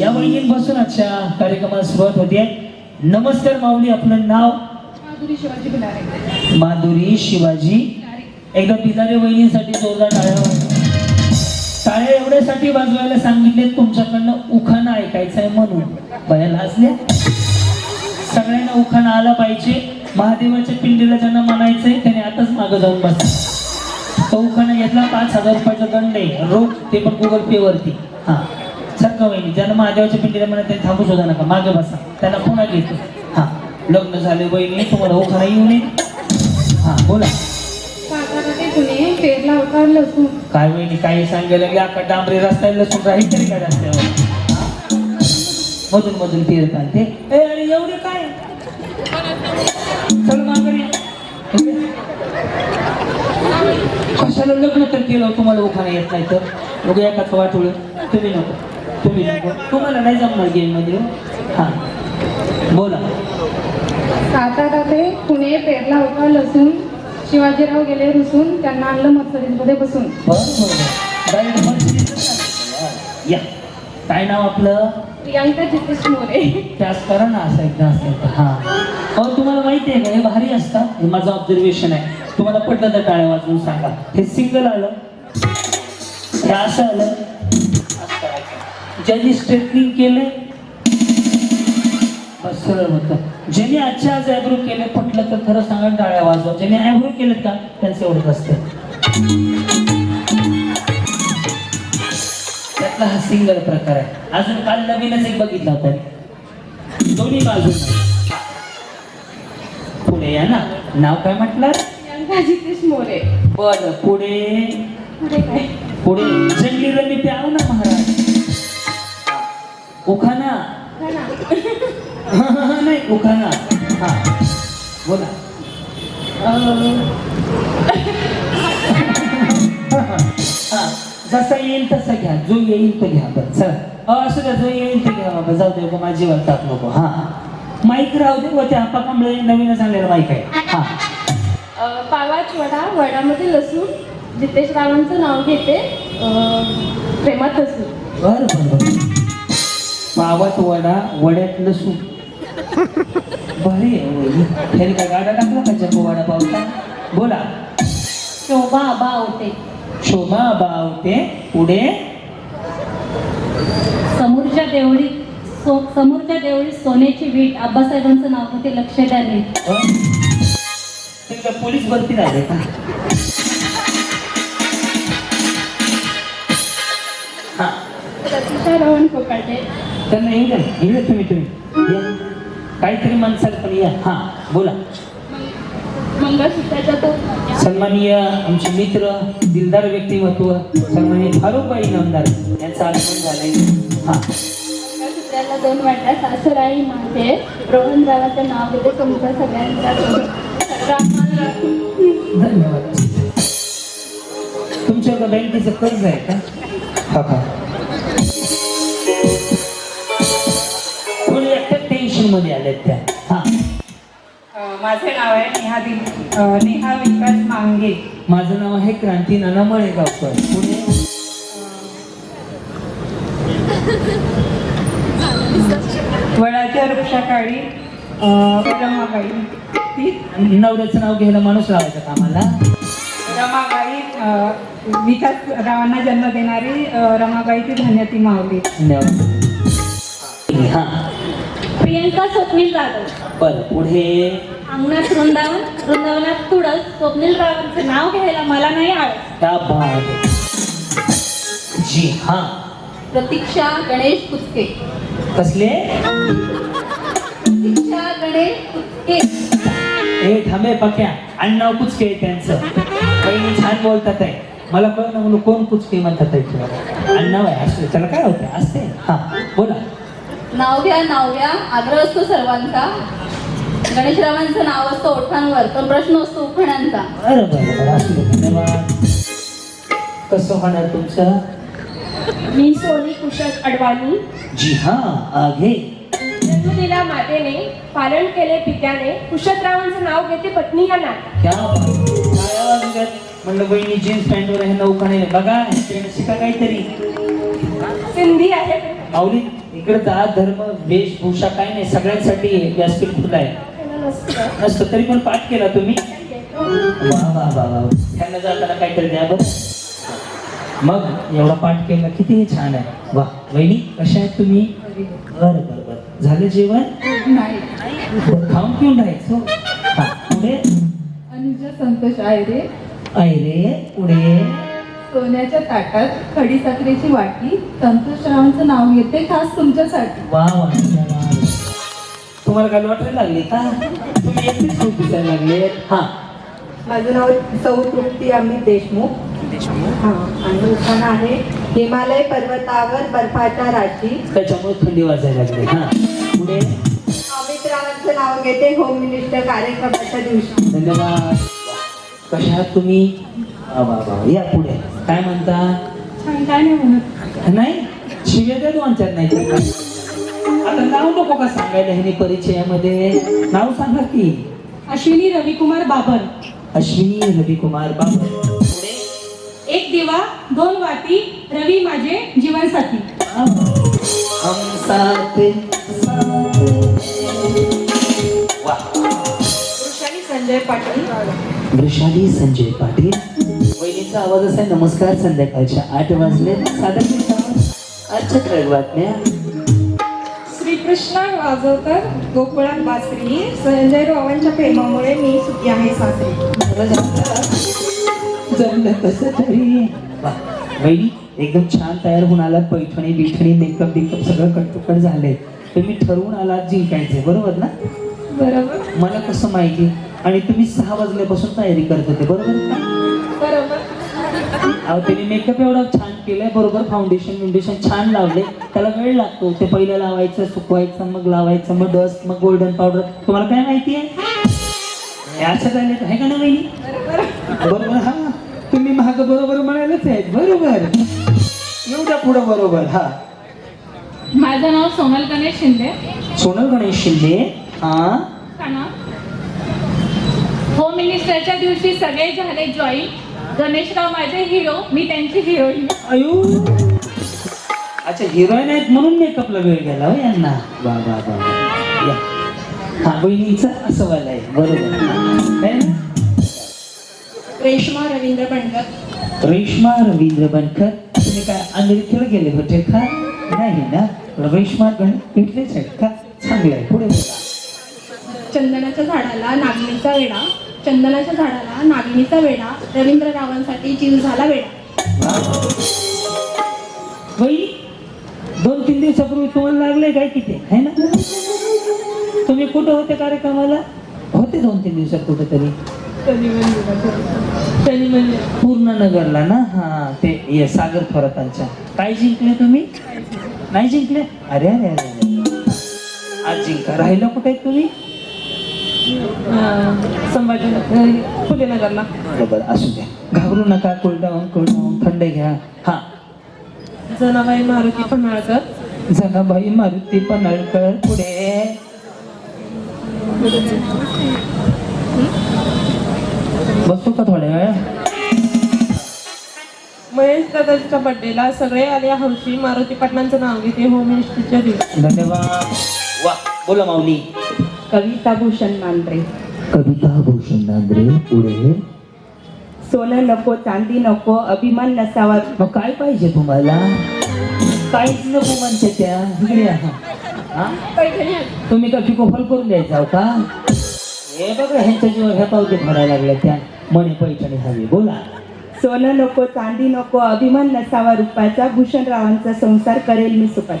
या वहिनींपासून आजच्या कार्यक्रमाला सुरुवात होते. नमस्कार माऊली आपलं नाव? माधुरी शिवाजी माधुरी शिवाजी. एकदा बिजारे वहिनीसाठी जोरदार टाळ्या. टाळ्या एवढ्यासाठी वाजवायला सांगितले तुमच्याकडनं उखाणा ऐकायचं आहे म्हणून. बयाला हसल्या सगळ्यांना उखाणा आला पाहिजे. महादेवाच्या पिंडीला ज्यांना म्हणायचंय त्याने आताच मागं जाऊन बसा तो उखाणा घेतला पाच हजार रुपयाचा दंड आहे. रोख ते पण गुगल पे वरती. हा. सारखं वहिनी ज्यांना महादेवाच्या पिंडीला म्हणत त्यांनी थांबू सुद्धा नका. मागे बसा. त्यांना पुन्हा घेतो. हा. लग्न झाले वहिनी तुम्हाला उखाणा येऊ नये हा बोला. काय वहिनी काही सांगायला लागले? अख्खा डांबरी रस्ता लसूण राहील तरी काय रस्त्यावर? हा? मधून मधून फिरतात ते ए अरे एवढे काय? चल माघारी. कशाला लग्न तर केलं? तुम्हाला उखाणा येत नाही तर. बघू एकाच वाटोळ. तुम्ही नको. तुम्ही तुम्हाला नाही जमणार गेममध्ये. हो. बोला. सातारा ते पुणे पेरला होता लसूण. शिवाजीराव गेले रुसून त्यांना आणलं बसून. डायरेक्ट मर्सिडीजच आहे. या. काय नाव आपलं? प्रियांका जितेश मोरे. त्याच करा ना असं एकदा असं हा. अहो तुम्हाला माहिती आहे का? हे भारी असतं हे माझं ऑब्झर्वेशन आहे. तुम्हाला पटलं तर टाळ्या वाजवून सांगा. हे सिंगल आलं. हे असं आलं. ज्यांनी स्ट्रेटनिंग केले बस सरळ होतं. ज्यांनी आजच्या आज ॲब्रो केले पटलं तर खरं सांगा टाळ्या वाजवा. ज्यांनी ॲब्रो केलेत का त्यांचं एवढंच असतं. त्यातला हा सिंगल प्रकार आहे. अजून काल नवीनच एक बघितला होता दोन्ही बाजू पुढे या ना. नाव काय म्हटलं? जितेश मोरे बर पुढे. पुढे पुढे. जंगली रमी प्याव ना महाराज. उखाना. नाही उखाना हा. बोला. जसा येईल तसा घ्या. जो येईल तो घ्या अहो, असं द्या जो येईल तो घ्या बाबा. जाऊ दे माझी टाक नको. हा. माईक राहू दे व त्या हापाकांमुळे नवीनच आणलेला माईक आहे. हा. पावाच वडा वडामध्ये लसूण. जितेश रावांचं नाव घेते. प्रेमात लसूण. बर बर. पावात वडा वड्यात लसूण. बरे फेरी काय गाडा टाकला का जम्बो वडा पावता? बोला. शोभा आबा होते. शोभा बावते पुढे? समोरच्या देवळी सो समोरच्या देवळी सोन्याची वीट. आबासाहेबांचं नाव होते लक्ष काय पोलीस भरती राहिले का? हा. रावण कोकाटे. त्यांना येऊ द्या येऊ तुम्ही तुम्ही. या. काहीतरी माणसाल पण या. हा बोला. सन्माननीय आमचे मित्र दिलदार व्यक्तिमत्व सन्माननीय फारुखबाई इनामदार यांचं आगमन झालंय. हा. दोन वाटा सासुराई माते रोहनरावाचं नाव घेते तुमच्या सगळ्यांचा धन्यवाद. तुमच्याकडे बँकेचं कर्ज आहे का? हा हा. मध्ये आल्यात त्या. हा. माझे नाव आहे नेहा अ, नेहा विकास मांगे. माझं नाव आहे क्रांती नाना मळेगावकर. पुणे. वडाच्या वृक्षाकाळी अ, रमाबाई ती नवऱ्याचं नाव घ्यायला माणूस लावायचा का आम्हाला रमाबाई अ, विकास रावांना जन्म देणारी अ, रमाबाई ती धन्यती मावली धन्यवाद हा. प्रियंका स्वप्नील जाधव बरं पुढे अंगणात वृंदावन वृंदावनात तुळस स्वप्नील रावांचं नाव घ्यायला मला नाही बात जी हा. प्रतीक्षा गणेश कुचके कसले? प्रतीक्षा गणेश कुचके हे थांबे पक्या. अण्णा कुचके आहे त्यांचं. बहिणी छान बोलतात आहे. मला कळ ना म्हणून कोण कुचके म्हणतात आहे तुला? अण्णा आहे असले त्याला काय होतं असते हा बोला. नाव घ्या नाव घ्या. आग्रह असतो सर्वांचा. गणेशरावांचं नाव असतं ओठांवर पण प्रश्न असतो उखाण्यांचा. बरं बरं बरं असू दे धन्यवाद. कसं होणार तुमचं? मी सोनी कुशल अडवाणी. जी हा आगे. जन्म दिला मातेने पालन केले पित्याने कुशतरावांचं नाव घेते पत्नी या नात. क्या बात. काय आवाज येतात? म्हणलं बहिणी जीन्स पॅन्टवर हे नौका नाही. बघा शिका काहीतरी. सिंधी आहे. माऊली इकडे जात धर्म वेशभूषा काय नाही सगळ्यांसाठी. व्यासपीठ खुलं आहे. नसतं तरी पण पाठ केला तुम्ही? त्यांना जाताना काहीतरी द्या बरं. मग एवढा पाठ केला किती छान आहे. वा वहिनी कशा आहेत तुम्ही? बरं बरं बरं. झालं जेवण? खाऊन पिऊन राहायचं हा. पुढे? अनुजा संतोष आयरे अरे पुढे? सोन्याच्या ताटात खडी साखरेची वाटी. संतोषरावांचं नाव घेते खास तुमच्यासाठी. वा वा वा. तुम्हाला काय लॉटरी लागली का? तुम्ही एकटीच खूप दिसायला लागले. हा. माझं नाव सौ तृप्ती अमित देशमुख. हा आणि उखाण आहे हिमालय पर्वतावर बर्फाच्या राशी. त्याच्यामुळे थंडी वाजायला लागली. हा. पुढे. अमित रावांचं नाव घेते होम मिनिस्टर कार्यक्रमाच्या दिवशी. धन्यवाद. कशा आहात तुम्ही? वा वा वा. या पुढे. काय म्हणता? काय नाही म्हणत. नाही? शिव्या द्या दोन चार नाही. आता नाव नको का सांगायला ह्यानी परिचयामध्ये? नाव सांगा की. अश्विनी रविकुमार बाबर. अश्विनी रविकुमार बाबू पुढे एक दिवा दोन वाटी रवी माझे जीवनसाथी. हम साथ वृषाली संजय पाटील. वृषाली संजय पाटील. वहिनीचा आवाज असा आहे, नमस्कार संध्याकाळच्या आठ वाजले. साधारण आजच्या ट्रेड बातम्या. श्रीकृष्ण वाजवकर गोकुळात बासरी. संजय रावांच्या प्रेमामुळे मी सुखी आहे सासरी. जमलं कसं तरी. एकदम छान तयार होऊन आलात. पैठणी बिठणी मेकअप बिकअप सगळं कटपुकट झाले तुम्ही ठरवून आलात जिंकायचे बरोबर ना? बरोबर. मला कसं माहिती? आणि तुम्ही सहा वाजल्यापासून तयारी करत होते बरोबर का बरोबर अहो त्यांनी मेकअप एवढा छान केलाय बरोबर फाउंडेशन विंडेशन छान लावले त्याला वेळ लागतो. ते पहिलं लावायचं सुकवायचं मग लावायचं मग डस्ट मग गोल्डन पावडर तुम्हाला काय माहिती आहे? असं झालं आहे का ना वहिनी? बरोबर. हा. तुम्ही महाग बरोबर म्हणायलाच आहेत. बरोबर. एवढ्या पुढं बरोबर हा. माझं नाव सोनल गणेश शिंदे. सोनल गणेश शिंदे हा. होम मिनिस्टरच्या दिवशी सगळे झाले जॉईन गणेशराव माझे हिरो मी त्यांची हिरोईन अयो. अच्छा हिरोईन आहेत म्हणून मेकअपला वेळ गेला हो यांना. वा वा वा वा. या. हा बहिणीचं असं व्हायला आहे. बरोबर. है ना रेश्मा रवींद्र बनकर. रेश्मा रवींद्र बनकर. तुम्ही काय अमेरिकेला गेले होते का? नाही ना? रेश्मा गण इथलेच आहेत का? चांगलं आहे. पुढे बोला चंदनाच्या झाडाला नागिणीचा वेडा. चंदनाच्या झाडाला नागिणीचा वेडा रवींद्र रावांसाठी जीव झाला वेडा वहिनी दोन तीन दिवसापूर्वी तुम्हाला लागले काय किती है ना? तुम्ही कुठं होते कार्यक्रमाला? होते दोन तीन दिवसात कुठं तरी पूर्ण नगरला ना? हा ते ये सागर थोरातांच्या काय जिंकले तुम्ही? नाही जिंकले. अरे अरे अरे. आज जिंका राहिलं कुठे आहेत तुम्ही संभाजीनगर फुलेनगरला. बरोबर असू द्या. घाबरू नका कूल डाऊन कूल डाऊन थंड घ्या. हा. जनाबाई मारुती पन्हाळकर. जनाबाई मारुती पन्हाळकर पुढे. बसतो का थोड्या वेळ? महेश दादाच्या बर्थडेला सगळे आले हौशी मारुती पाटलांचं नाव घेते होम मिनिस्टरच्या दिवशी. धन्यवाद. वा बोला माऊली. कविता भूषण मांढरे कविता भूषण नांद्रे पुढे. सोनं नको चांदी नको अभिमान नसावा. मग काय पाहिजे तुम्हाला? काहीच नको म्हणते त्या. इकडे या. हा? तुम्ही का पिकोफल करून द्यायचा हो का? हे बघा ह्यांच्या जीवर ह्या पावते भरायला लागल्या त्या. मणी पैठणी हवी बोला. सोनं नको चांदी नको अभिमान नसावा. रूपाचा भूषणरावांचा संसार करेल मी सुखात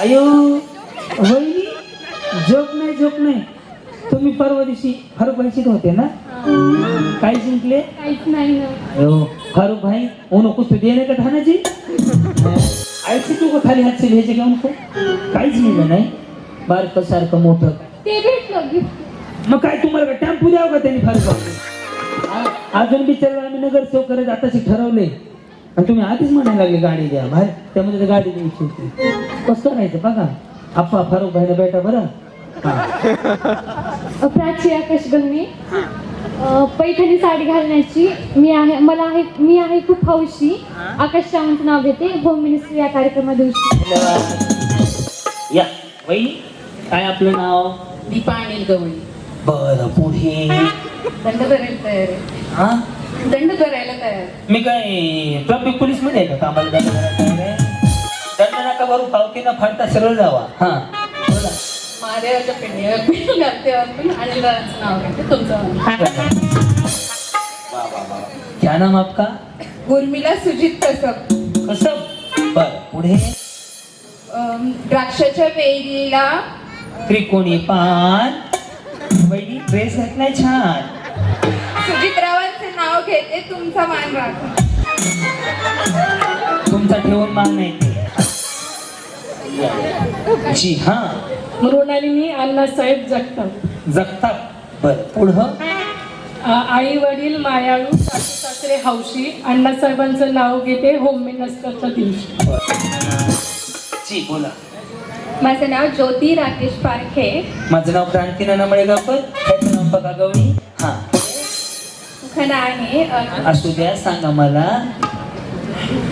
अयो वहिनी जोक नाही जोक नाही. तुम्ही परवा दिवशी फारुख भाईशीत होते ना? काय जिंकले? काहीच नाही फारुख भाई उन्हों कुछ तो देने का था ना जी ऐसे क्यों को खाली हाथ से भेजे का उनको काहीच मिळलं नाही बारकं सारखं मोठं. ते भेटलं की. मग काय तुम्हाला काय टेम्पो द्यावं का त्यांनी भाई अजून बिचार आम्ही नगरसेवक करत आताशी ठरवले. आणि तुम्ही आधीच म्हणायला लागले गाडी द्या बाहेर. त्यामध्ये तर गाडी द्यायची होती. कसं करायचं बघा. फारुख भाईला भेटा बरं हा. प्राची आकाश अ, पैठणी साडी घालण्याची मी आहे मला आहे मी आहे खूप हौशी. आकाश रावांचं नाव घेते. होम मिनिस्ट्री या कार्यक्रमा दिवशी या वहिनी काय आपलं नाव? दीपा अनिल गवळी. बरं पुढे. दंड करायला तयार आहे. हा? दंड करायला तयार मी काय ट्रॅफिक पोलीसमध्ये आहे का? कामाला हा. महादेवाच्या पिंडीवर घालते वरतून अनिल दादांचं नाव घेते तुमचं क्या नाम आपका? उर्मिला सुजित कसब कसं बर पुढे? द्राक्षाच्या वेलीला त्रिकोणी पान. वहिनी ड्रेस घातलाय छान. सुजितरावांचे नाव घेते तुमचा मान राखा तुमचा ठेवून मान नाही. ते जी हा. मृणालिनी अण्णासाहेब जगताप. जगताप. बर पुढं? आई वडील मायाळू सासू सासरे हौशी अण्णासाहेबांचं नाव घेते होम मिनिस्टरच्या दिवशी. जी बोला. माझं नाव ज्योती राकेश पारखे. माझं नाव क्रांती नाना मळेगावकर. त्याचं नाव बघा गवळी. हा. खना आहे असू द्या सांगा मला.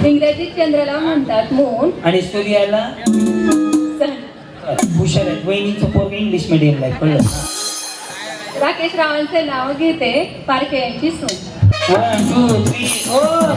इंग्रजीत चंद्राला म्हणतात मून. आणि सूर्याला? हुशार आहेत. वहिनीचं पोरग इंग्लिश मिडियमला आहे. कळलं? राकेश रावांचे नाव घेते पारखे यांची सून. One two three four